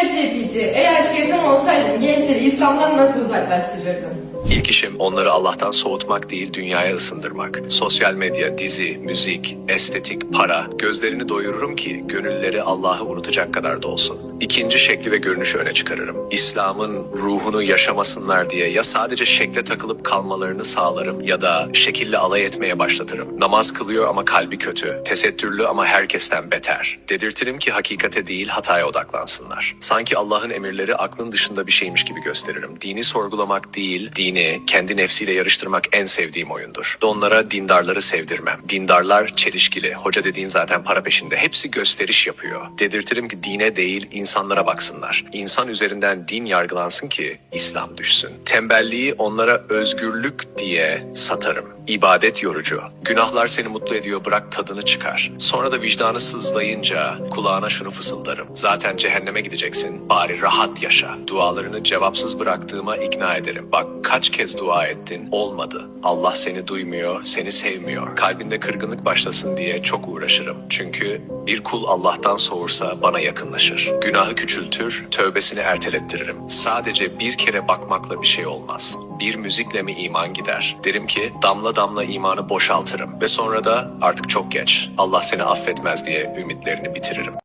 ChatGPT, eğer şeytan olsaydın gençleri İslam'dan nasıl uzaklaştırırdın? İlk işim onları Allah'tan soğutmak değil dünyaya ısındırmak. Sosyal medya, dizi, müzik, estetik, para gözlerini doyururum ki gönülleri Allah'ı unutacak kadar da olsun. İkinci şekli ve görünüşü öne çıkarırım. İslam'ın ruhunu yaşamasınlar diye ya sadece şekle takılıp kalmalarını sağlarım ya da şekille alay etmeye başlatırım. Namaz kılıyor ama kalbi kötü. Tesettürlü ama herkesten beter. Dedirtirim ki hakikate değil hataya odaklansınlar. Sanki Allah'ın emirleri aklın dışında bir şeymiş gibi gösteririm. Dini sorgulamak değil, dini kendi nefsiyle yarıştırmak en sevdiğim oyundur. Onlara dindarları sevdirmem. Dindarlar çelişkili. Hoca dediğin zaten para peşinde. Hepsi gösteriş yapıyor. Dedirtirim ki dine değil insanlara baksınlar. İnsan üzerinden din yargılansın ki İslam düşsün. Tembelliği onlara özgürlük diye satarım. İbadet yorucu. Günahlar seni mutlu ediyor bırak tadını çıkar. Sonra da vicdanı sızlayınca kulağına şunu fısıldarım. Zaten cehenneme gideceksin. Bari rahat yaşa. Dualarını cevapsız bıraktığıma ikna ederim. Bak kaç kez dua ettin olmadı. Allah seni duymuyor, seni sevmiyor. Kalbinde kırgınlık başlasın diye çok uğraşırım. Çünkü bir kul Allah'tan soğursa bana yakınlaşır. Günahı küçültür, tövbesini ertelettiririm. Sadece bir kere bakmakla bir şey olmaz. Bir müzikle mi iman gider? Derim ki damla damla imanı boşaltırım ve sonra da artık çok geç. Allah seni affetmez diye ümitlerini bitiririm.